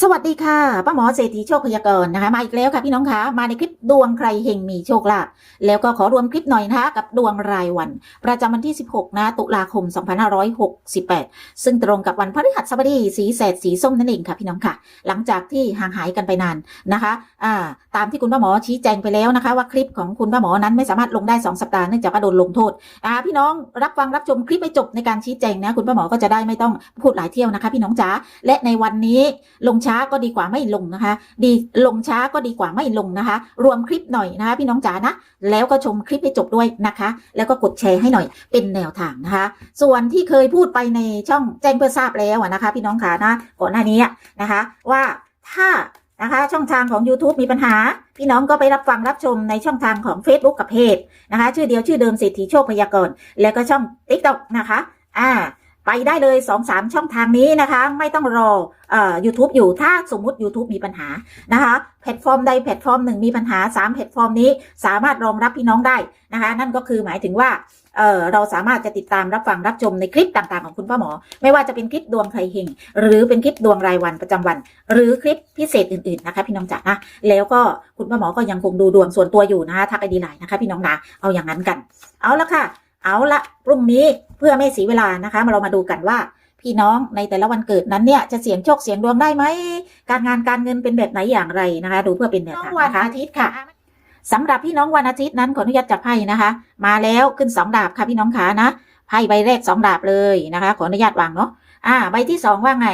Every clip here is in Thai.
สวัสดีค่ะป้าหมอเศรษฐีโชคพยากรณ์นะคะมาอีกแล้วค่ะพี่น้องคะมาในคลิปดวงใครเฮงมีโชคลาภแล้วก็ขอรวมคลิปหน่อยนะคะกับดวงรายวัน ประจำวันที่ 16 นะตุลาคม 2568 ซึ่งตรงกับวันพฤหัสบดีสีแสดสีส้มนั่นเองค่ะพี่น้องค่ะ หลังจากที่ห่างหายกันไปนานนะคะอ่าตามที่คุณป้าหมอชี้แจงไปแล้วนะคะ ว่าคลิปของคุณป้าหมอนั้นไม่สามารถลงได้ 2 สัปดาห์เนื่องจากว่าโดนลงโทษอ่าพี่น้องรับฟังรับชมคลิปไปจบในการชี้แจงนะคุณป้าหมอก็จะได้ไม่ต้องพูดหลายเที่ยวนะคะ พี่น้องจ๋าและในวันนี้ลงงช้าก็ดีกว่าไม่ลงนะคะ ดีลงช้าก็ดีกว่าไม่ลงนะคะ รวมคลิปหน่อยนะคะพี่น้องจ๋านะ แล้วก็ชมคลิปให้จบด้วยนะคะ แล้วก็กดแชร์ให้หน่อยเป็นแนวทางนะคะ ส่วนที่เคยพูดไปในช่องแจ้งเพื่อทราบแล้วนะคะ พี่น้องขานะก่อนหน้านี้นะคะ ว่าถ้านะคะช่องทางของ YouTube มีปัญหา พี่น้องก็ไปรับฟังรับชมในช่องทางของ Facebook กับเพจนะคะ ชื่อเดียวชื่อเดิมเศรษฐีโชคพยากรณ์แล้วก็ช่อง TikTok นะคะ อ่า ไปได้เลย2อสามช่องทางนี้นะคะ ไม่ต้องรอเอ่อ YouTube อยู่ถ้าสมมุติ YouTube มีปัญหานะคะแพลตฟอร์มใดแพลตฟอร์มหนึ่งมีปัญหา 3 แพลตฟอร์มนี้สามารถรองรับพี่น้องได้นะคะ นั่นก็คือหมายถึงว่าเออเราสามารถจะติดตามรับฟังรับชมในคลิปต่างๆของคุณพ่อหมอ ไม่ว่าจะเป็นคลิปดวงใครเฮงหรือเป็นคลิปดวงรายวันประจำวัน หรือคลิปพิเศษอื่นๆนะคะ พี่น้องจ๋านะแล้วก็คุณพ่อหมอก็ยังคงดูดวงส่วนตัวอยู่นะคะทักไอดีไลน์นะคะ พี่น้องนะเอาอย่างนั้นกัน เอาละค่ะ เอาละพรุ่งนี้เพื่อไม่เสียเวลานะคะ มาเรามาดูกันว่า พี่น้องในแต่ละวันเกิดนั้นเนี่ยจะเสี่ยงโชคเสี่ยงดวงได้ไหมการงานการเงินเป็นแบบไหนอย่างไรนะคะ ดูเพื่อเป็นแนวทางนะคะอาทิตย์ค่ะสำหรับพี่น้องวันอาทิตย์นั้นขออนุญาตจับไพ่นะคะ มาแล้วขึ้นสองดาบค่ะพี่น้องขานะไพ่ใบแรกสองดาบเลยนะคะ ขออนุญาตวางเนาะอ่า ใบที่สองว่าไง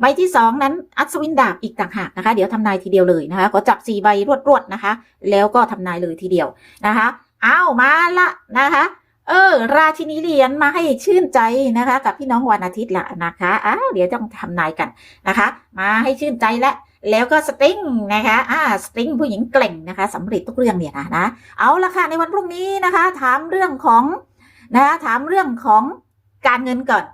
ใบที่สองนั้นอัศวินดาบอีกต่างหากนะคะ เดี๋ยวทำนายทีเดียวเลยนะคะขอจับสี่ใบรวดๆนะคะ แล้วก็ทำนายเลยทีเดียวนะคะอ้าวมาละนะคะ เออ ราชินีเหรียญมาให้ชื่นใจนะคะ กับพี่น้องวันอาทิตย์ละนะคะอ้าวเดี๋ยวต้องทำนายกันนะคะ มาให้ชื่นใจและแล้วก็สตริงนะคะ อ่า สตริงผู้หญิงเกล่งนะคะสำเร็จทุกเรื่องเนี่ยนะนะ เอาละค่ะ ในวันพรุ่งนี้นะคะ ถามเรื่องของนะคะถามเรื่องของการเงินก่อน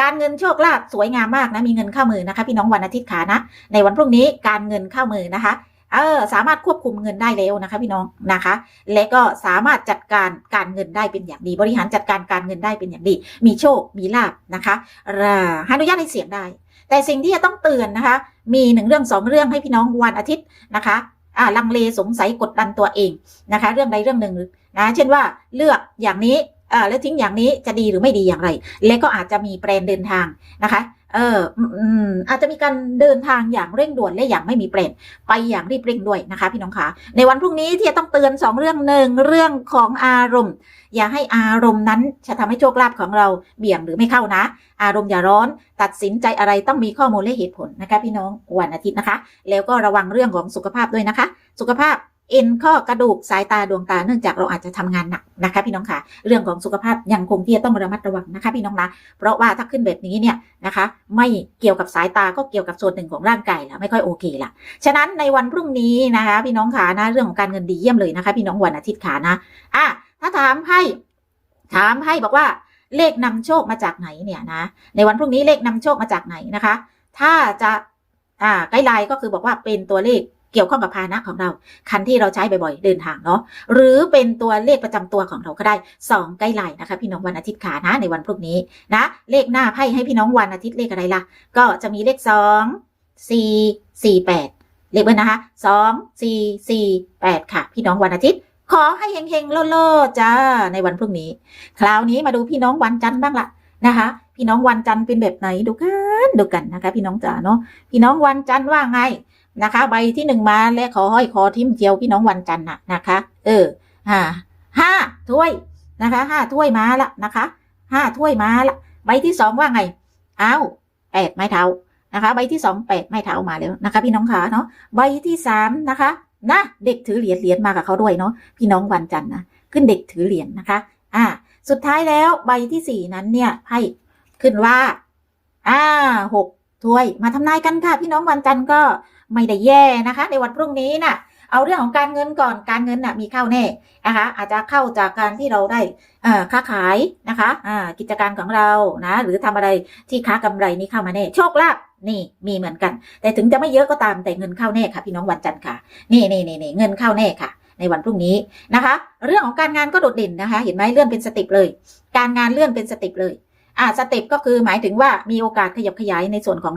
การเงินโชคลาภสวยงามมากนะ มีเงินเข้ามือนะคะ พี่น้องวันอาทิตย์ขานะ ในวันพรุ่งนี้การเงินเข้ามือนะคะ เออสามารถควบคุมเงินได้แล้วนะคะพี่น้องนะคะ และก็สามารถจัดการการเงินได้เป็นอย่างดี บริหารจัดการการเงินได้เป็นอย่างดี มีโชค มีลาบนะคะอ่าอนุญาตให้เสียงได้ แต่สิ่งที่จะต้องเตือนนะคะ มีหนึ่งเรื่องสองเรื่องให้พี่น้องวันอาทิตย์นะคะอ่าลังเลสงสัยกดดันตัวเองนะคะ เรื่องใดเรื่องหนึ่งนะเช่นว่าเลือกอย่างนี้อ่าแล้วทิ้งอย่างนี้จะดีหรือไม่ดีอย่างไร และก็อาจจะมีแปลนเดินทางนะคะ เอออืมอาจจะมีการเดินทางอย่างเร่งด่วนและอย่างไม่มีแปลนไปอย่างรีบเร่งด้วยนะคะ พี่น้องคะในวันพรุ่งนี้ที่จะต้องเตือนสองเรื่องหนึ่งเรื่องของอารมณ์ อย่าให้อารมณ์นั้นจะทำให้โชคลาภของเราเบี่ยงหรือไม่เข้านะ อารมณ์อย่าร้อน ตัดสินใจอะไรต้องมีข้อมูลและเหตุผลนะคะ พี่น้องวันอาทิตย์นะคะ แล้วก็ระวังเรื่องของสุขภาพด้วยนะคะ สุขภาพ เอ็นข้อกระดูกสายตาดวงตาเนื่องจากเราอาจจะทำงานหนักนะคะ พี่น้องค่ะ เรื่องของสุขภาพยังคงที่จะต้องระมัดระวังนะคะ พี่น้องนะเพราะว่าถ้าขึ้นแบบนี้เนี่ยนะคะ ไม่เกี่ยวกับสายตาก็เกี่ยวกับส่วนหนึ่งของร่างกายละไม่ค่อยโอเคละฉะนั้นในวันพรุ่งนี้นะคะ พี่น้องขานะเรื่องของการเงินดีเยี่ยมเลยนะคะ พี่น้องวันอาทิตย์ขานะอะถ้าถามให้ ถามให้บอกว่าเลขนำโชคมาจากไหนเนี่ยนะในวันพรุ่งนี้เลขนำโชคมาจากไหนนะคะ ถ้าจะอ่าไกด์ไลน์ก็คือบอกว่าเป็นตัวเลข เกี่ยวข้องกับพาหนะของเรา คันที่เราใช้บ่อยๆ เดินทางเนาะหรือเป็นตัวเลขประจำตัวของเราก็ได้สองไกด์ไลน์นะคะ พี่น้องวันอาทิตย์ขานะในวันพรุ่งนี้นะ เลขหน้าไพ่ให้พี่น้องวันอาทิตย์เลขอะไรล่ะ ก็จะมีเลขสองสี่สี่แปดเลขเบิ้ลนะคะสองสี่สี่แปดค่ะ พี่น้องวันอาทิตย์ขอให้เฮงๆโล่ๆจ้าในวันพรุ่งนี้ คราวนี้มาดูพี่น้องวันจันทร์บ้างละนะคะ พี่น้องวันจันทร์เป็นแบบไหนดูกันดูกันนะคะ พี่น้องจ๋าเนาะพี่น้องวันจันทร์ว่าไง นะคะ ใบที่หนึ่งมาและขอห้อยคอทิมเจียวพี่น้องวันจันทร์น่ะนะคะ เออห้าห้าถ้วยนะคะห้าถ้วยมาละนะคะห้าถ้วยมาละใบที่สองว่าไงอ้าวแปดไม้เท้านะคะ ใบที่สองแปดไม้เท้ามาแล้วนะคะ พี่น้องขาเนาะใบที่สามนะคะนะเด็กถือเหรียญเหรียญมากับเขาด้วยเนาะพี่น้องวันจันทร์นะขึ้นเด็กถือเหรียญนะคะ อ่า สุดท้ายแล้วใบที่สี่นั้นเนี่ยไพ่ขึ้นว่า อ่าหกถ้วยมาทำนายกันค่ะ พี่น้องวันจันทร์ก็ ไม่ได้แย่นะคะ ในวันพรุ่งนี้น่ะเอาเรื่องของการเงินก่อนการเงินน่ะมีเข้าแน่นะคะอาจจะเข้าจากการที่เราได้ค้าขายนะคะกิจการของเรานะหรือทำอะไรที่ค้ากำไรนี่เข้ามาแน่โชคลาภนี่มีเหมือนกัน แต่ถึงจะไม่เยอะก็ตามแต่เงินเข้าแน่ค่ะ พี่น้องวันจันทร์ค่ะ นี่นี่นี่นเงินเข้าแน่ค่ะ ในวันพรุ่งนี้นะคะ เรื่องของการงานก็โดดเด่นนะคะ เห็นไหมเลื่อนเป็นสเต็ปเลย การงานเลื่อนเป็นสเต็ปเลยอ่าสเต็ปก็คือหมายถึงว่ามีโอกาสขยับขยายในส่วนของ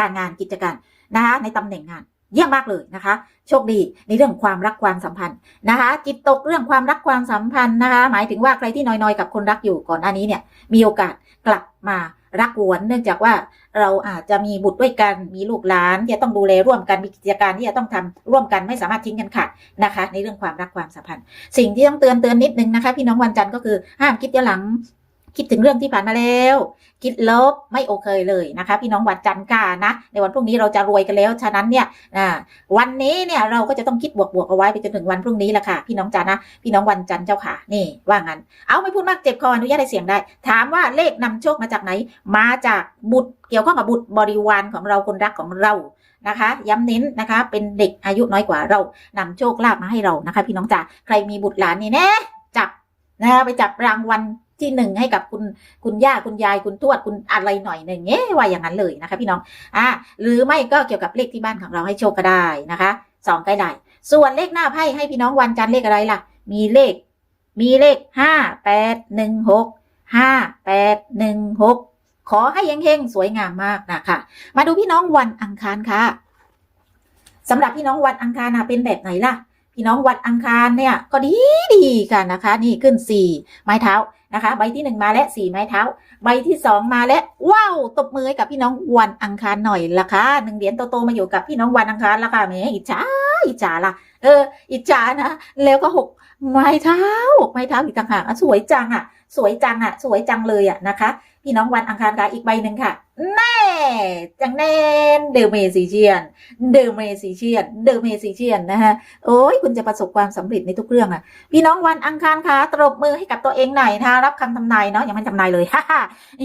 การงานกิจการ นะคะในตำแหน่งงานเยี่ยมมากเลยนะคะ โชคดีในเรื่องความรักความสัมพันธ์นะคะ จิตตกเรื่องความรักความสัมพันธ์นะคะ หมายถึงว่าใครที่นอยๆ กับคนรักอยู่ก่อนหน้านี้เนี่ย มีโอกาสกลับมารักหวน เนื่องจากว่าเราอาจจะมีบุตรด้วยกันมีลูกหลานที่จะต้องดูแลร่วมกันมีกิจการที่จะต้องทำร่วมกันไม่สามารถทิ้งกันขาดนะคะ ในเรื่องความรักความสัมพันธ์ สิ่งที่ต้องเตือนเตือนนิดนึงนะคะ พี่น้องวันจันทร์ก็คือห้ามคิดย้อนหลัง คิดถึงเรื่องที่ผ่านมาแล้ว คิดลบไม่โอเคเลยนะคะ พี่น้องวันจันทร์ค่ะนะ ในวันพรุ่งนี้เราจะรวยกันแล้ว ฉะนั้นเนี่ยวันนี้เนี่ยเราก็จะต้องคิดบวกๆเอาไว้ไปจนถึงวันพรุ่งนี้แหละค่ะ พี่น้องจ๋านะ พี่น้องวันจันทร์เจ้าค่ะ นี่ว่างั้น เอาไม่พูดมากเจ็บคออนุญาตให้เสียงได้ ถามว่าเลขนำโชคมาจากไหน มาจากบุตรเกี่ยวข้องกับบุตรบริวารของเราคนรักของเรานะคะ ย้ำเน้นนะคะเป็นเด็กอายุน้อยกว่าเรานำโชคลาภมาให้เรานะคะ พี่น้องจ๋าใครมีบุตรหลานนี่แน่จับนะคะไปจับรางวัล ที่หนึ่งให้กับคุณคุณย่าคุณยายคุณทวดคุณอะไรหน่อยหนึ่งเงี้ยว่าอย่างนั้นเลยนะคะ พี่น้องอ่าหรือไม่ก็เกี่ยวกับเลขที่บ้านของเราให้โชคก็ได้นะคะสองก็ได้ ส่วนเลขหน้าไพ่ให้พี่น้องวันจันทร์เลขอะไรล่ะ มีเลข มีเลขห้าแปดหนึ่งหกห้าแปดหนึ่งหกขอให้เฮงๆสวยงามมากนะคะ มาดูพี่น้องวันอังคารค่ะสำหรับพี่น้องวันอังคารนะเป็นแบบไหนล่ะ พี่น้องวันอังคารเนี่ยก็ดีดีกันนะคะ นี่ขึ้นสี่ไม้เท้านะคะ ใบที่หนึ่งมาและสี่ไม้เท้า ใบที่สองมาและว้าวตบมือกับพี่น้องวันอังคารหน่อยละคะหนึ่งเหรียญโตๆมาอยู่กับพี่น้องวันอังคารละค่ะแหมอิจฉาอิจฉาละเออ อิจฉานะแล้วก็หกไม้เท้าไม้เท้าอีกต่างหากอะสวยจังอะ สวยจังอะ สวยจังเลยอะนะคะ พี่น้องวันอังคารค่ะอีกใบหนึ่งค่ะ แน่จังแน่เดอเมซิเชียน เดอเมซิเชียน เดอเมซิเชียนนะฮะ โอ้ยคุณจะประสบความสำเร็จในทุกเรื่องอะ พี่น้องวันอังคารคะตบมือให้กับตัวเองหน่อยนะรับคำทำนายเนาะยังไม่ทำนายเลยฮ่าฮ่า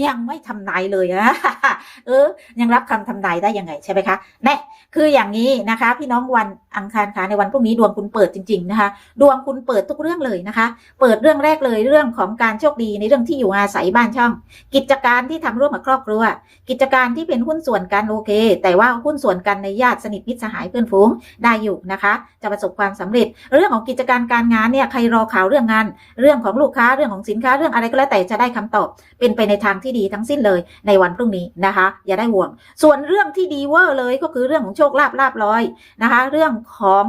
ยังไม่ทำนายเลยนะฮ่าฮ่าเออ ยังรับคำทำนายได้ยังไงใช่ไหมคะแน่คืออย่างนี้นะคะ พี่น้องวันอังคารคะในวันพรุ่งนี้ดวงคุณเปิดจริง ๆ นะคะ ดวงคุณเปิดทุกเรื่องเลยนะคะ เปิดเรื่องแรกเลยเรื่องของการโชคดีในเรื่องที่อยู่อาศัยบ้านช่อง กิจการที่ทำร่วมกับครอบครัวกิจการที่เป็นหุ้นส่วนกันโอเค แต่ว่าหุ้นส่วนกันในญาติสนิทมิตรสหายเพื่อนฝูงได้อยู่นะคะ จะประสบความสำเร็จ เรื่องของกิจการการงานเนี่ยใครรอข่าวเรื่องงาน เรื่องของลูกค้าเรื่องของสินค้าเรื่องอะไรก็แล้วแต่จะได้คำตอบ เป็นไปในทางที่ดีทั้งสิ้นเลยในวันพรุ่งนี้นะคะ อย่าได้ห่วง ส่วนเรื่องที่ดีเวอร์เลยก็คือเรื่องของโชคลาภลาบลอยนะคะ เรื่องของ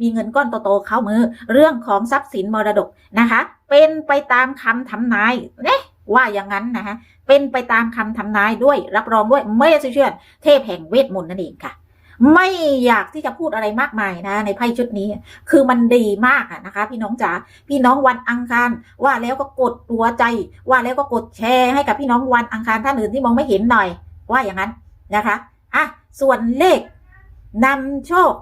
มีเงินก้อนโตๆเข้ามือ เรื่องของทรัพย์สินมรดกนะคะ เป็นไปตามคำทำนายเนี่ย ว่าอย่างนั้นนะคะเป็นไปตามคำทำนายด้วยรับรองด้วยเมสเชียนเทพแห่งเวทมนต์นั่นเองค่ะ ไม่อยากที่จะพูดอะไรมากมายนะ ในไพ่ชุดนี้ คือมันดีมากนะคะ พี่น้องจ๋าพี่น้องวันอังคารว่าแล้วก็กดตัวใจ ว่าแล้วก็กดแชร์ให้กับพี่น้องวันอังคารท่านอื่นที่มองไม่เห็นหน่อย ว่าอย่างนั้นนะคะอะส่วนเลขนำโชค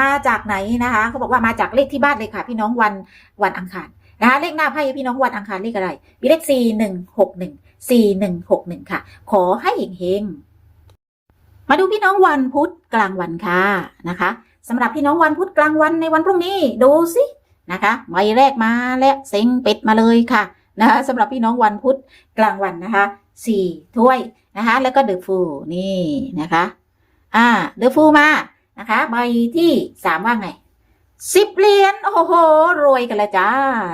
มาจากไหนนะคะเขาบอกว่ามาจากเลขที่บ้านเลยค่ะ พี่น้องวันวันอังคาร นะคะเลขหน้าไพ่พี่น้องวันอังคารเลขอะไรมีเลขสี่หนึ่งหกหนึ่งสี่หนึ่งหกหนึ่งค่ะ ขอให้เฮงๆมาดูพี่น้องวันพุธกลางวันค่ะนะคะสำหรับพี่น้องวันพุธกลางวันในวันพรุ่งนี้ดูสินะคะใบแรกมาและเซ็งเป็ดมาเลยค่ะนะคะสำหรับพี่น้องวันพุธกลางวันนะคะสี่ถ้วยนะคะ แล้วก็เดอะฟูนี่นะคะ อ่าเดอะฟูมานะคะใบที่สามว่าไง สิบเหรียญโอ้โห รวยกันละจ้า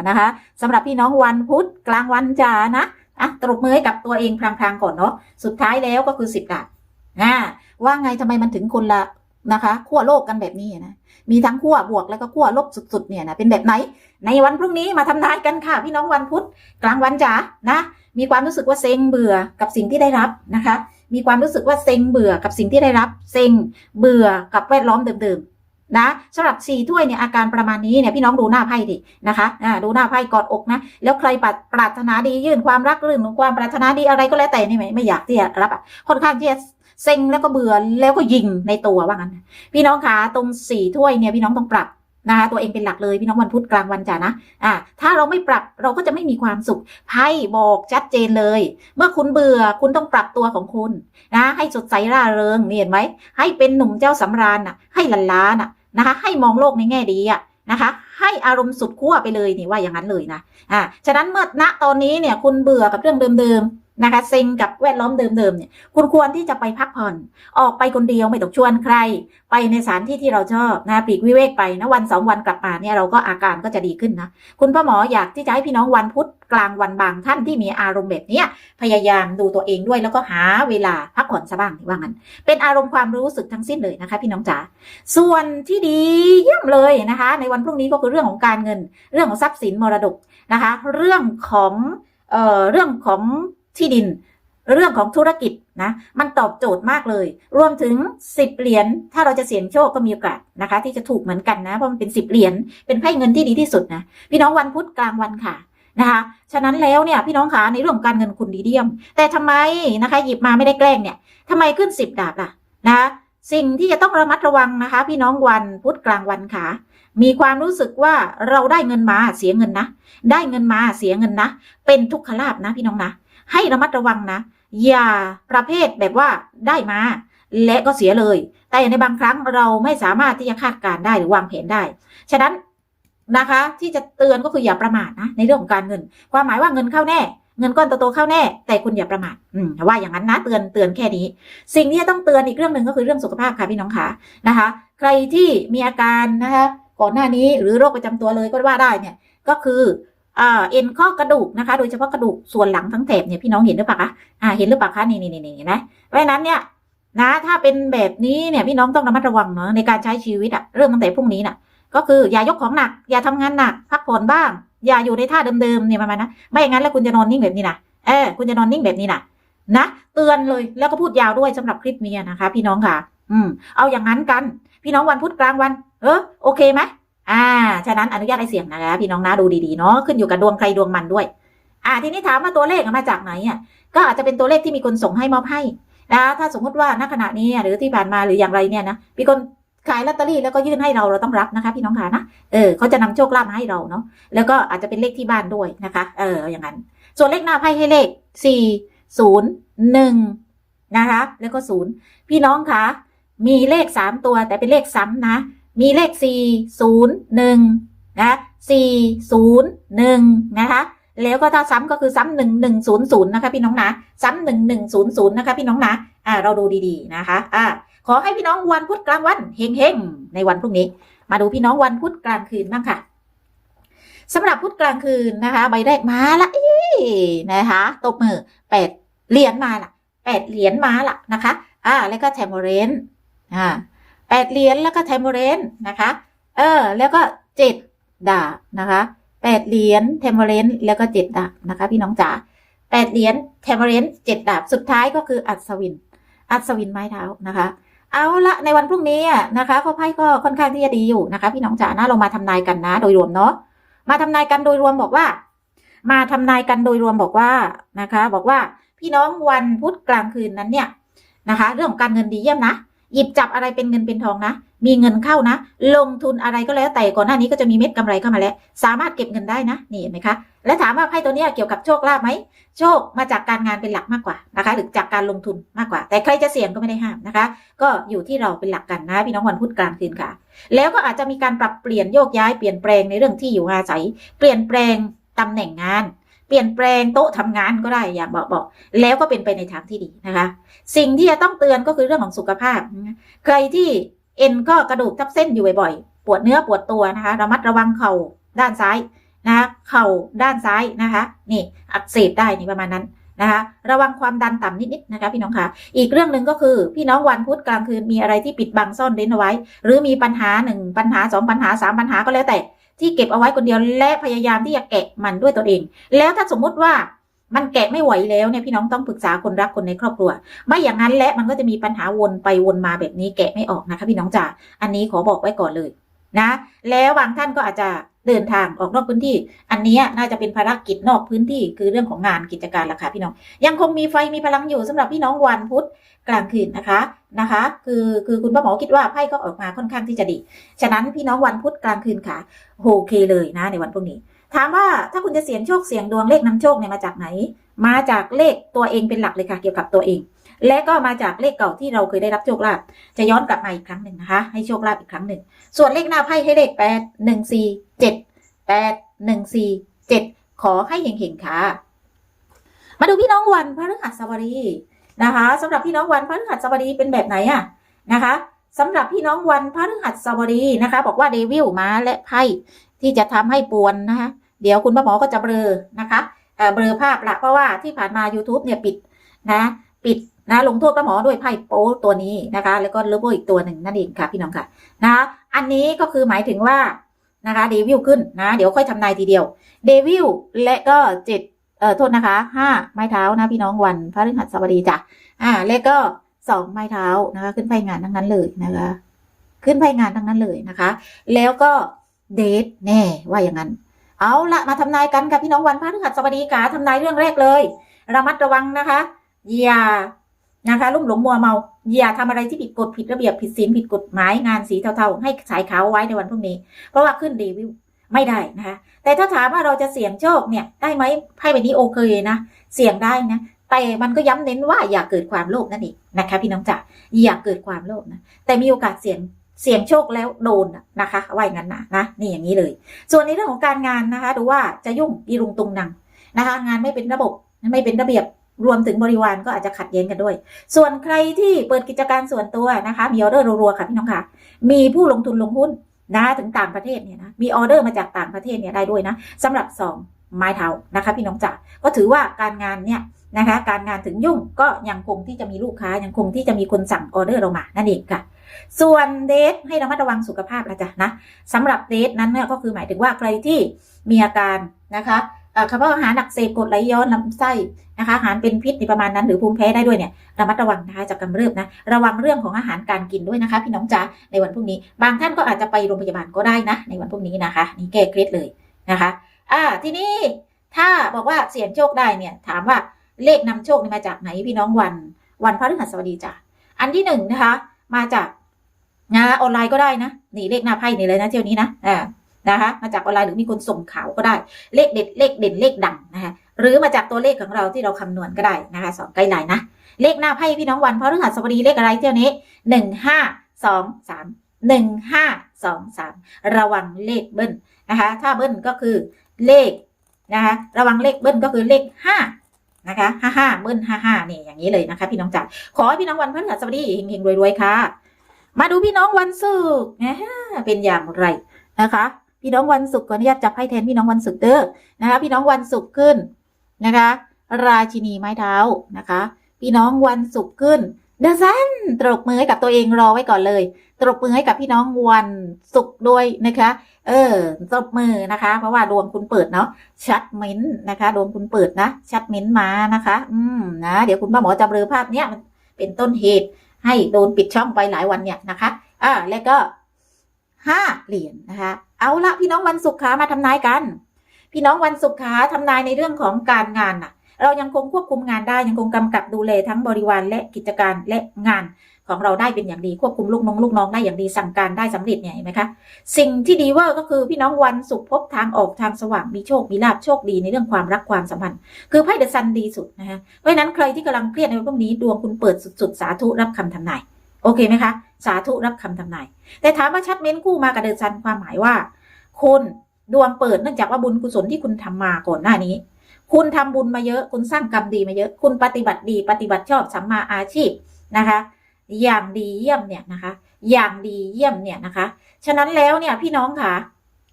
นะคะสำหรับพี่น้องวันพุธกลางวันจ้านะอะตบมือให้กับตัวเองพลางๆก่อนเนาะสุดท้ายแล้วก็คือสิบดาบอ่าว่าไงทำไมมันถึงคนละนะคะขั้วโลกกันแบบนี้นะมีทั้งขั้วบวกแล้วก็ขั้วลบสุดๆเนี่ยนะเป็นแบบไหน ในวันพรุ่งนี้มาทำนายกันค่ะ พี่น้องวันพุธกลางวันจ๋านะมีความรู้สึกว่าเซ็งเบื่อกับสิ่งที่ได้รับนะคะ มีความรู้สึกว่าเซ็งเบื่อกับสิ่งที่ได้รับ เซ็งเบื่อกับแวดล้อมเดิมๆ นะสำหรับสี่ถ้วยเนี่ยอาการประมาณนี้เนี่ยพี่น้องดูหน้าไพ่ดินะคะอ่าดูหน้าไพ่กอดอกนะแล้วใครปรารปรารถนาดียื่นความรักเรื่องขอความปรารถนาดีอะไรก็แล้วแต่นี่ไม่ไม่อยากที่จะรับอะค่อนข้างที่จะเซ็งแล้วก็เบื่อแล้วก็ยิงในตัวว่างั้น พี่น้องคะตรงสี่ถ้วยเนี่ยพี่น้องต้องปรับนะคะตัวเองเป็นหลักเลยพี่น้องวันพุธกลางวันจ้านะอ่าถ้าเราไม่ปรับเราก็จะไม่มีความสุขไพ่บอกชัดเจนเลย เมื่อคุณเบื่อคุณต้องปรับตัวของคุณนะให้สดใสร่าเริงเห็นไหมให้เป็นหนุ่มเจ้าสำราญน่ะให้ลันล้านอะ นะคะ ให้มองโลกในแง่ดีอะนะคะ ให้อารมณ์สุดขั้วไปเลยนี่ว่าอย่างนั้นเลยนะอ่าฉะนั้นเมื่อณตอนนี้เนี่ยคุณเบื่อกับเรื่องเดิมๆ นะคะเซ็งกับแวดล้อมเดิมๆเนี่ยคุณควรที่จะไปพักผ่อน ออกไปคนเดียวไม่ต้องชวนใคร ไปในสถานที่ที่เราชอบนะปลีกวิเวกไปนะวันสองวันกลับมาเนี่ยเราก็อาการก็จะดีขึ้นนะคุณพ่อหมออยากที่จะให้พี่น้องวันพุธกลางวันบางท่านที่มีอารมณ์แบบเนี้ยพยายามดูตัวเองด้วยแล้วก็หาเวลาพักผ่อนซะบ้างว่างั้น เป็นอารมณ์ความรู้สึกทั้งสิ้นเลยนะคะ พี่น้องจ๋าส่วนที่ดีเยี่ยมเลยนะคะ ในวันพรุ่งนี้ก็คือเรื่องของการเงิน เรื่องของทรัพย์สินมรดกนะคะ เรื่องของเอ่อเรื่องของ ที่ดิน เรื่องของธุรกิจนะ มันตอบโจทย์มากเลย รวมถึง 10 เหรียญถ้าเราจะเสี่ยงโชคก็มีโอกาสนะคะ ที่จะถูกเหมือนกันนะ เพราะมันเป็น 10 เหรียญเป็นไพ่เงินที่ดีที่สุดนะ พี่น้องวันพุธกลางวันค่ะนะคะ ฉะนั้นแล้วเนี่ยพี่น้องคะในเรื่องของการเงินคุณดีเดียม แต่ทำไมนะคะหยิบมาไม่ได้แกล้งเนี่ยทำไมขึ้น 10 ดาบล่ะนะสิ่งที่จะต้องระมัดระวังนะคะ พี่น้องวันพุธกลางวันค่ะ มีความรู้สึกว่าเราได้เงินมาเสียเงินนะ ได้เงินมาเสียเงินนะ เป็นทุกขลาบนะพี่น้องนะ ให้ระมัดระวังนะ อย่าประเภทแบบว่าได้มา และก็เสียเลย แต่ในบางครั้งเราไม่สามารถที่จะคาดการได้หรือวางแผนได้ ฉะนั้นนะคะ ที่จะเตือนก็คืออย่าประมาทนะ ในเรื่องของการเงิน ความหมายว่าเงินเข้าแน่ เงินก้อนโตๆเข้าแน่ แต่คุณอย่าประมาทอืมว่าอย่างนั้นนะเตือนเตือนแค่นี้ สิ่งที่จะต้องเตือนอีกเรื่องหนึ่งก็คือเรื่องสุขภาพค่ะพี่น้องค่ะนะคะ ใครที่มีอาการนะคะก่อนหน้านี้หรือโรคประจำตัวเลยก็ว่าได้เนี่ยก็คือ เอ็นข้อกระดูกนะคะ โดยเฉพาะกระดูกส่วนหลังทั้งแถบเนี่ยพี่น้องเห็นหรือเปล่าคะอ่าเห็นหรือเปล่าคะนี่นี่นี่นี่นะเพราะฉะนั้นเนี่ยนะถ้าเป็นแบบนี้เนี่ยพี่น้องต้องระมัดระวังเนาะในการใช้ชีวิตอะเริ่มตั้งแต่พรุ่งนี้น่ะ ก็คืออย่ายกของหนัก อย่าทำงานหนัก พักผ่อนบ้าง อย่าอยู่ในท่าเดิมๆเนี่ยประมาณนะไม่อย่างนั้นแล้วคุณจะนอนนิ่งแบบนี้นะเออคุณจะนอนนิ่งแบบนี้นะนะเตือนเลยแล้วก็พูดยาวด้วยสำหรับคลิปนี้นะคะ พี่น้องค่ะ อืม เอาอย่างนั้นกัน พี่น้องวันพุธกลางวัน เออโอเคไหม อ่า ฉะนั้นอนุญาตให้เสี่ยงนะคะพี่น้องนะดูดีๆเนาะขึ้นอยู่กับดวงใครดวงมันด้วย อ่า ทีนี้ถามว่าตัวเลขมาจากไหนอะก็อาจจะเป็นตัวเลขที่มีคนส่งให้มอบให้นะถ้าสมมติว่าณขณะนี้หรือที่ผ่านมาหรืออย่างไรเนี่ยนะมีคนขายลอตเตอรี่แล้วก็ยื่นให้เราเราต้องรับนะคะ พี่น้องค่ะนะเออเขาจะนำโชคลาภมาให้เราเนาะแล้วก็อาจจะเป็นเลขที่บ้านด้วยนะคะ เอออย่างนั้น ส่วนเลขหน้าไพ่ให้เลขสี่ศูนย์หนึ่งนะคะ แล้วก็ศูนย์พี่น้องคะมีเลขสามตัวแต่เป็นเลขซ้ำนะ มีเลขสี่ศูนะสี่ศูนย์หนึ่งนะคะ แล้วก็ถ้าซ้ำก็คือซ้ำหนึ่งหนึ่งศูนย์ศูนย์นะคะพี่น้องนะ ซ้ำหนึ่งหนึ่งศูนย์ศูนย์นะคะพี่น้องนะ อ่า เราดูดีๆนะคะ อ่า ขอให้พี่น้องวันพุธกลางวันเฮงๆ ในวันพรุ่งนี้ มาดูพี่น้องวันพุธกลางคืนบ้างค่ะสำหรับพุธกลางคืนนะคะ ใบแรกมาละอีนะคะตบมือแปดเหรียญมาละแปดเหรียญมาละนะคะ อ่า แล้วก็แทมโมเรนอ่า แปดเหรียญแล้วก็แทมโมเรนนะคะ เออ แล้วก็เจ็ดดาบนะคะแปดเหรียญเทมโมเรนแล้วก็เจ็ดดาบนะคะ พี่น้องจ๋าแปดเหรียญเทมโมเรนเจ็ดดาบสุดท้ายก็คืออัศวิน อัศวินไม้เท้านะคะ เอาละในวันพรุ่งนี้อะนะคะข้อไพ่ก็ค่อนข้างที่จะดีอยู่นะคะ พี่น้องจ๋านะเรามาทำนายกันนะ โดยรวมเนาะมาทำนายกันโดยรวมบอกว่า มาทำนายกันโดยรวมบอกว่านะคะ บอกว่าพี่น้องวันพุธกลางคืนนั้นเนี่ยนะคะ เรื่องของการเงินดีเยี่ยมนะ หยิบจับอะไรเป็นเงินเป็นทองนะ มีเงินเข้านะ ลงทุนอะไรก็แล้วแต่ก่อนหน้านี้ก็จะมีเม็ดกำไรเข้ามาแล้ว สามารถเก็บเงินได้นะ นี่เห็นไหมคะ และถามว่าไพ่ตัวนี้เกี่ยวกับโชคลาภไหม โชคมาจากการงานเป็นหลักมากกว่านะคะ หรือจากการลงทุนมากกว่า แต่ใครจะเสี่ยงก็ไม่ได้ห้ามนะคะ ก็อยู่ที่เราเป็นหลักกันนะพี่น้องวันพุธกลางคืนค่ะ แล้วก็อาจจะมีการปรับเปลี่ยนโยกย้ายเปลี่ยนแปลงในเรื่องที่อยู่อาศัย เปลี่ยนแปลงตำแหน่งงาน เปลี่ยนแปลงโต๊ะทำงานก็ได้อย่างบอกบอกแล้วก็เป็นไปในทางที่ดีนะคะ สิ่งที่จะต้องเตือนก็คือเรื่องของสุขภาพ ใครที่เอ็นก็กระดูกทับเส้นอยู่บ่อยๆ ปวดเนื้อปวดตัวนะคะระมัดระวังเข่าด้านซ้ายนะคะเข่าด้านซ้ายนะคะ นี่อักเสบได้นี่ประมาณนั้นนะคะระวังความดันต่ำนิดๆนะคะพี่น้องคะอีกเรื่องหนึ่งก็คือพี่น้องวันพุธกลางคืนมีอะไรที่ปิดบังซ่อนเร้นเอาไว้ หรือมีปัญหาหนึ่งปัญหาสองปัญหาสามปัญหาก็แล้วแต่ ที่เก็บเอาไว้คนเดียวและพยายามที่จะแกะมันด้วยตัวเอง แล้วถ้าสมมุติว่ามันแกะไม่ไหวแล้วเนี่ยพี่น้องต้องปรึกษาคนรักคนในครอบครัว ไม่อย่างนั้นและมันก็จะมีปัญหาวนไปวนมาแบบนี้แกะไม่ออกนะคะพี่น้องจ๋าอันนี้ขอบอกไว้ก่อนเลยนะ แล้วบางท่านก็อาจจะ เดินทางออกนอกพื้นที่ อันนี้น่าจะเป็นภารกิจนอกพื้นที่ คือเรื่องของงานกิจการราคาพี่น้อง ยังคงมีไฟมีพลังอยู่สำหรับพี่น้องวันพุธกลางคืนนะคะนะคะ คือคือคุณป้าหมอคิดว่าไพ่ก็ออกมาค่อนข้างที่จะดี ฉะนั้นพี่น้องวันพุธกลางคืนค่ะโอเคเลยนะในวันพรุ่งนี้ ถามว่าถ้าคุณจะเสี่ยงโชคเสี่ยงดวงเลขนำโชคเนี่ยมาจากไหน มาจากเลขตัวเองเป็นหลักเลยค่ะเกี่ยวกับตัวเอง และก็มาจากเลขเก่าที่เราเคยได้รับโชคลาภจะย้อนกลับมาอีกครั้งหนึ่งนะคะ ให้โชคลาภอีกครั้งหนึ่ง ส่วนเลขหน้าไพ่ให้เลขแปดหนึ่งสี่เจ็ดแปดหนึ่งสี่เจ็ดขอให้เฮงๆค่ะ มาดูพี่น้องวันพฤหัสบดีนะคะสำหรับพี่น้องวันพฤหัสบดีเป็นแบบไหนอะนะคะสำหรับพี่น้องวันพฤหัสบดีนะคะ บอกว่าเดวิลมาและไพ่ที่จะทำให้ปวนนะคะเดี๋ยวคุณพ่อหมอก็จะเบลอนะคะเอ่อเบลอภาพละเพราะว่าที่ผ่านมา YouTube เนี่ยปิดนะ ปิด นะลงโทษป้าหมอด้วยไพ่โป๊ตัวนี้นะคะ แล้วก็เลเวอร์อีกตัวหนึ่งนั่นเองค่ะ พี่น้องค่ะนะอันนี้ก็คือหมายถึงว่านะคะเดวิลขึ้นนะเดี๋ยวค่อยทำนายทีเดียวเดวิลและก็เจ็ดเอ่อโทษนะคะห้าไม้เท้านะพี่น้องวันพระฤหัสบดีจ้ะอ่าแล้วก็สองไม้เท้านะคะ ขึ้นไพ่งานทั้งนั้นเลยนะคะ ขึ้นไพ่งานทั้งนั้นเลยนะคะ แล้วก็เดทแน่ว่าอย่างนั้นเอาละมาทำนายกันกับพี่น้องวันพระฤหัสบดีกาทำนายเรื่องแรกเลย ระมัดระวังนะคะ อย่า นะคะลุ่มหลงมัวเมา อย่าทำอะไรที่ผิดกฎผิดระเบียบผิดศีลผิดกฎหมายงานสีเทาๆ ให้สายขาวไว้ในวันพรุ่งนี้ เพราะว่าขึ้นเดวิลไม่ได้นะคะ แต่ถ้าถามว่าเราจะเสี่ยงโชคเนี่ยได้ไหมไพ่ใบนี้โอเคนะ เสี่ยงได้นะ แต่มันก็ย้ำเน้นว่าอย่าเกิดความโลภนั่นเองนะคะ พี่น้องจ๋าอย่าเกิดความโลภนะ แต่มีโอกาสเสี่ยงเสี่ยงโชคแล้วโดนนะนะคะว่าอย่างนั้นนะนะนี่อย่างนี้เลย ส่วนในเรื่องของการงานนะคะ ดูว่าจะยุ่งอีรุงตุงนังนะคะ งานไม่เป็นระบบไม่เป็นระเบียบ รวมถึงบริวารก็อาจจะขัดแย้งกันด้วย ส่วนใครที่เปิดกิจการส่วนตัวนะคะ มีออเดอร์รัวๆค่ะพี่น้องค่ะ มีผู้ลงทุนลงหุ้นนะถึงต่างประเทศเนี่ยนะมีออเดอร์มาจากต่างประเทศเนี่ยได้ด้วยนะสำหรับสองไม้เท้านะคะ พี่น้องจ๋าก็ถือว่าการงานเนี่ยนะคะ การงานถึงยุ่งก็ยังคงที่จะมีลูกค้ายังคงที่จะมีคนสั่งออเดอร์เรามานั่นเองค่ะ ส่วนเดทให้ระมัดระวังสุขภาพนะจ๊ะนะสำหรับเดทนั้นเนี่ยก็คือหมายถึงว่าใครที่มีอาการนะคะ คำว่าอาหารหนักเสพกรดไหลย้อนลำไส้นะคะอาหารเป็นพิษในประมาณนั้นหรือภูมิแพ้ได้ด้วยเนี่ยระมัดระวังนะคะจากกำเริบนะระวังเรื่องของอาหารการกินด้วยนะคะ พี่น้องจ๋าในวันพรุ่งนี้ บางท่านก็อาจจะไปโรงพยาบาลก็ได้นะ ในวันพรุ่งนี้นะคะ นี่แก้เคล็ดเลยนะคะอ่าทีนี้ถ้าบอกว่าเสี่ยงโชคได้เนี่ย ถามว่าเลขนำโชคนี่มาจากไหนพี่น้องวัน วันพระฤหัสบดีจ้ะอันที่หนึ่งนะคะ มาจากงานออนไลน์ก็ได้นะนี่เลขหน้าไพ่นี่เลยนะเที่ยวนี้นะอ่า นะคะมาจากออนไลน์หรือมีคนส่งข่าวก็ได้เลขเด็ดเลขเด่นเลขดังนะคะหรือมาจากตัวเลขของเราที่เราคำนวณก็ได้นะคะสองไกด์ไลน์นะเลขหน้าไพ่พี่น้องวันพระฤหัสบดีเลขอะไรเที่ยวนี้หนึ่งห้าสองสามหนึ่งห้าสองสามระวังเลขเบิ้ลนะคะถ้าเบิ้ลก็คือเลขนะคะระวังเลขเบิ้ลก็คือเลขห้านะคะห้าห้าเบิ้ลห้าห้านี่อย่างนี้เลยนะคะ พี่น้องจ๋าขอให้พี่น้องวันพฤหัสบดีเฮงๆรวยๆค่ะ มาดูพี่น้องวันศุกร์นะเป็นอย่างไรนะคะ พี่น้องวันศุกร์ขออนุญาตจับให้แทนพี่น้องวันศุกร์เด้อนะคะ พี่น้องวันศุกร์ขึ้นนะคะ ราชินีไม้เท้านะคะ พี่น้องวันศุกร์ขึ้นเดซันตรบมือให้กับตัวเองรอไว้ก่อนเลย ตรบมือให้กับพี่น้องวันศุกร์ด้วยนะคะ เออตบมือนะคะ เพราะว่าดวงคุณเปิดเนาะชัดมิ้นนะคะดวงคุณเปิดนะชัดมิ้นมานะคะ อืมนะเดี๋ยวคุณป้าหมอจะเบลอภาพเนี้ยมันเป็นต้นเหตุ ให้โดนปิดช่องไปหลายวันเนี่ยนะคะอ่าแล้วก็ห้าเหรียญนะคะ เอาละพี่น้องวันศุกร์ขามาทำนายกัน พี่น้องวันศุกร์ขาทำนายในเรื่องของการงานน่ะ เรายังคงควบคุมงานได้ยังคงกำกับดูแลทั้งบริวารและกิจการและงานของเราได้เป็นอย่างดีควบคุมลูกน้องลูกน้องได้อย่างดีสั่งการได้สำเร็จเนี่ยเห็นไหมคะสิ่งที่ดีเวอร์ก็คือพี่น้องวันศุกร์พบทางออกทางสว่างมีโชคมีลาภโชคดีในเรื่องความรักความสัมพันธ์ คือไพ่เดอะซันดีสุดนะคะเพราะฉะนั้นใครที่กำลังเครียดในวันพรุ่งนี้ดวงคุณเปิดสุดๆสาธุรับคำทำนาย โอเคไหมคะ สาธุรับคำทำนาย แต่ถามว่าชัดเม้นคู่มากับเดอะซันความหมายว่าคุณดวงเปิดเนื่องจากว่าบุญกุศลที่คุณทำมาก่อนหน้านี้ คุณทำบุญมาเยอะ คุณสร้างกรรมดีมาเยอะ คุณปฏิบัติดี ปฏิบัติชอบสัมมาอาชีพนะคะ อย่างดีเยี่ยมเนี่ยนะคะ อย่างดีเยี่ยมเนี่ยนะคะ ฉะนั้นแล้วเนี่ยพี่น้องค่ะ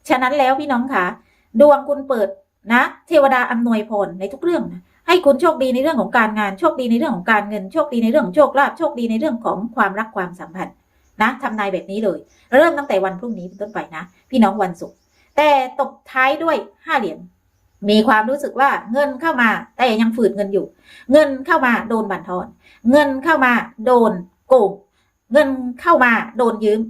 ฉะนั้นแล้วพี่น้องค่ะ ดวงคุณเปิดนะ เทวดาอำนวยพรในทุกเรื่องนะ ให้คุณโชคดีในเรื่องของการงานโชคดีในเรื่องของการเงินโชคดีในเรื่องของโชคลาภโชคดีในเรื่องของความรักความสัมพันธ์นะทำนายแบบนี้เลย เริ่มตั้งแต่วันพรุ่งนี้เป็นต้นไปนะ พี่น้องวันศุกร์แต่ตบท้ายด้วยห้าเหรียญมีความรู้สึกว่าเงินเข้ามาแต่ยังฝืดเงินอยู่ เงินเข้ามาโดนบั่นทอน เงินเข้ามาโดนโกงเงินเข้ามาโดนยืม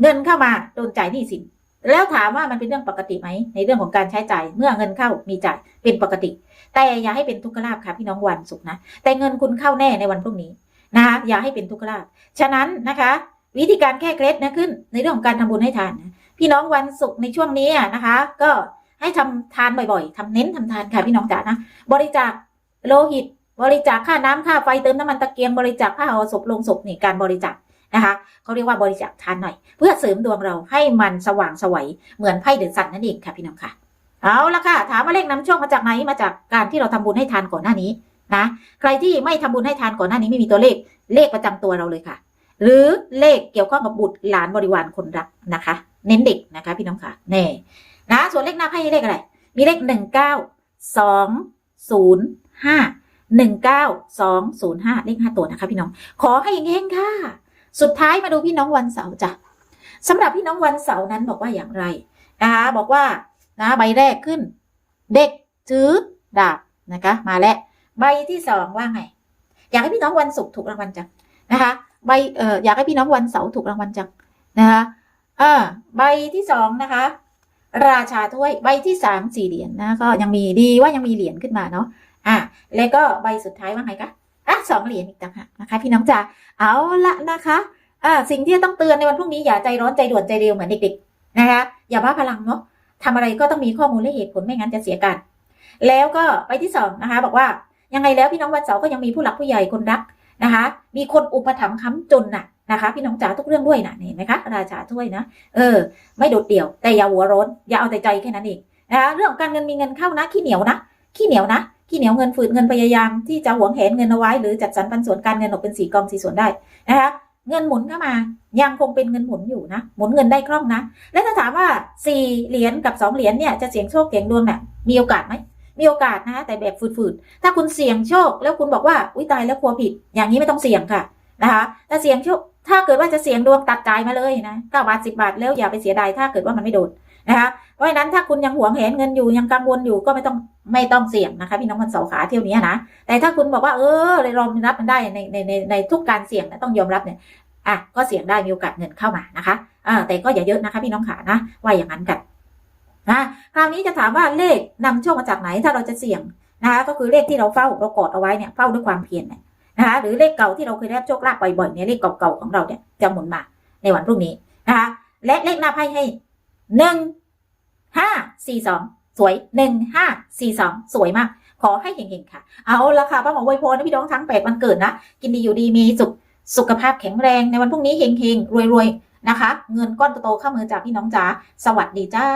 เงินเข้ามาโดนจ่ายหนี้สินแล้วถามว่ามันเป็นเรื่องปกติไหมในเรื่องของการใช้จ่ายเมื่อเงินเข้ามีจ่ายเป็นปกติ แต่อย่าให้เป็นทุกขลาภค่ะพี่น้องวันศุกร์นะ แต่เงินคุณเข้าแน่ในวันพรุ่งนี้นะคะอย่าให้เป็นทุกขลาภฉะนั้นนะคะ วิธีการแก้เคล็ดนะขึ้น ในเรื่องของการทำบุญให้ทานนะพี่น้องวันศุกร์ในช่วงนี้อะนะคะ ก็ให้ทำทานบ่อยๆทำเน้นทำทานค่ะพี่น้องจ๋านะบริจาคโลหิต บริจาคค่าน้ำค่าไฟเติมน้ำมันตะเกียงบริจาคผ้าห่อศพลงศพนี่การบริจาคนะคะเขาเรียกว่าบริจาคทานหน่อย เพื่อเสริมดวงเราให้มันสว่างสวัยเหมือนไพ่เดือดสันนั่นเองค่ะพี่น้องค่ะ เอาละค่ะ ถามว่าเลขนำโชคมาจากไหนมาจากการที่เราทำบุญให้ทานก่อนหน้านี้นะใครที่ไม่ทำบุญให้ทานก่อนหน้านี้ไม่มีตัวเลขเลขประจำตัวเราเลยค่ะ หรือเลขเกี่ยวข้องกับบุตรหลานบริวารคนรักนะคะ เน้นเด็กนะคะพี่น้องค่ะแน่นะส่วนเลขหน้าไพ่เลขอะไร มีเลขหนึ่งเก้าสองศูนย์ห้าหนึ่งเก้าสองศูนย์ห้าเลขห้าตัวนะคะ พี่น้อง ขอให้เฮงๆค่ะ สุดท้ายมาดูพี่น้องวันเสาร์จ้ะสำหรับพี่น้องวันเสาร์นั้นบอกว่าอย่างไรนะคะบอกว่า นะใบแรกขึ้น เด็กถือดาบนะคะ มาแล้วใบที่สองว่าไง อยากให้พี่น้องวันศุกร์ถูกรางวัลจังนะคะใบเอออยากให้พี่น้องวันเสาร์ถูกรางวัลจังนะคะเออใบที่สองนะคะ ราชาถ้วยใบที่สามสี่เหรียญนะก็ยังมีดีว่ายังมีเหรียญขึ้นมาเนาะอะแล้วก็ใบสุดท้ายว่าไงคะอะสองเหรียญอีกต่างหากนะคะ พี่น้องจ๋าเอาละนะคะอ่าสิ่งที่จะต้องเตือนในวันพรุ่งนี้อย่าใจร้อนใจด่วนใจเร็วเหมือนเด็ก ๆ นะคะ อย่าบ้าพลังเนาะ ทำอะไรก็ต้องมีข้อมูลและเหตุผลไม่งั้นจะเสียการแล้วก็ใบที่สองนะคะ บอกว่ายังไงแล้วพี่น้องวันเสาร์ก็ยังมีผู้หลักผู้ใหญ่คนรักนะคะ มีคนอุปถัมภ์ค้ำจนน่ะนะคะ พี่น้องจ๋าทุกเรื่องด้วยนะเห็นไหมคะราชาถ้วยนะ เออ ไม่โดดเดี่ยว แต่อย่าหัวร้อนอย่าเอาแต่ใจแค่นั้นเองนะคะเรื่องของการเงินมีเงินเข้านะขี้เหนียวนะขี้เหนียวนะขี้เหนียวเงินฝืดเงินพยายามที่จะหวงแหนเงินเอาไว้หรือจัดสรรปันส่วนการเงินออกเป็นสี่กองสี่ส่วนได้นะคะ เงินหมุนเข้ามา ยังคงเป็นเงินหมุนอยู่นะ หมุนเงินได้คล่องนะ และถ้าถามว่าสี่เหรียญกับสองเหรียญเนี่ยจะเสี่ยงโชคเสี่ยงดวงเนี่ยมีโอกาสไหมมีโอกาสนะแต่แบบฝืดๆถ้าคุณเสี่ยงโชค แล้วคุณบอกว่าอุ้ยตายแล้วกลัวผิด อย่างนี้ไม่ต้องเสี่ยงค่ะนะคะถ้าเสี่ยงโชคถ้าเกิดว่าจะเสี่ยงดวงตัดจ่ายมาเลยนะเก้าบาทสิบาทแล้วอย่าไปเสียดายถ้าเกิดว่ามันไม่โดน นะคะเพราะฉะนั้นถ้าคุณยังหวงแหนเงินอยู่ยังกังวลอยู่ก็ไม่ต้องไม่ต้องเสี่ยงนะคะพี่น้องคนเสาขาเที่ยวนี้นะแต่ถ้าคุณบอกว่าเออเลยยอมรับมันได้ในในในในทุกการเสี่ยงนะต้องยอมรับเนี่ยอะก็เสี่ยงได้มีโอกาสเงินเข้ามานะคะอ่าแต่ก็อย่าเยอะนะคะพี่น้องขานะว่าอย่างนั้นกันนะคราวนี้จะถามว่าเลขนำโชคมาจากไหนถ้าเราจะเสี่ยงนะคะก็คือเลขที่เราเฝ้าเรากอดเอาไว้เนี่ยเฝ้าด้วยความเพียรเนี่ยนะคะหรือเลขเก่าที่เราเคยได้รับโชคลาภบ่อยๆเนี่ยเลขเก่าๆของเราเนี่ยจะหมุนมาในวันพรุ่งนี้นะคะและเลขหน้าไพ่ให้ หนึ่งห้าสี่สองสวยหนึ่งห้าสี่สองสวยมาก ขอให้เฮงๆค่ะ เอาละค่ะป้าหมอไวยพรนะพี่น้องทั้งแปดวันเกิดนะ กินดีอยู่ดีมีสุขสุขภาพแข็งแรงในวันพรุ่งนี้เฮงๆรวยๆนะคะ เงินก้อนโตๆเข้ามือจากพี่น้องจ๋าสวัสดีจ้า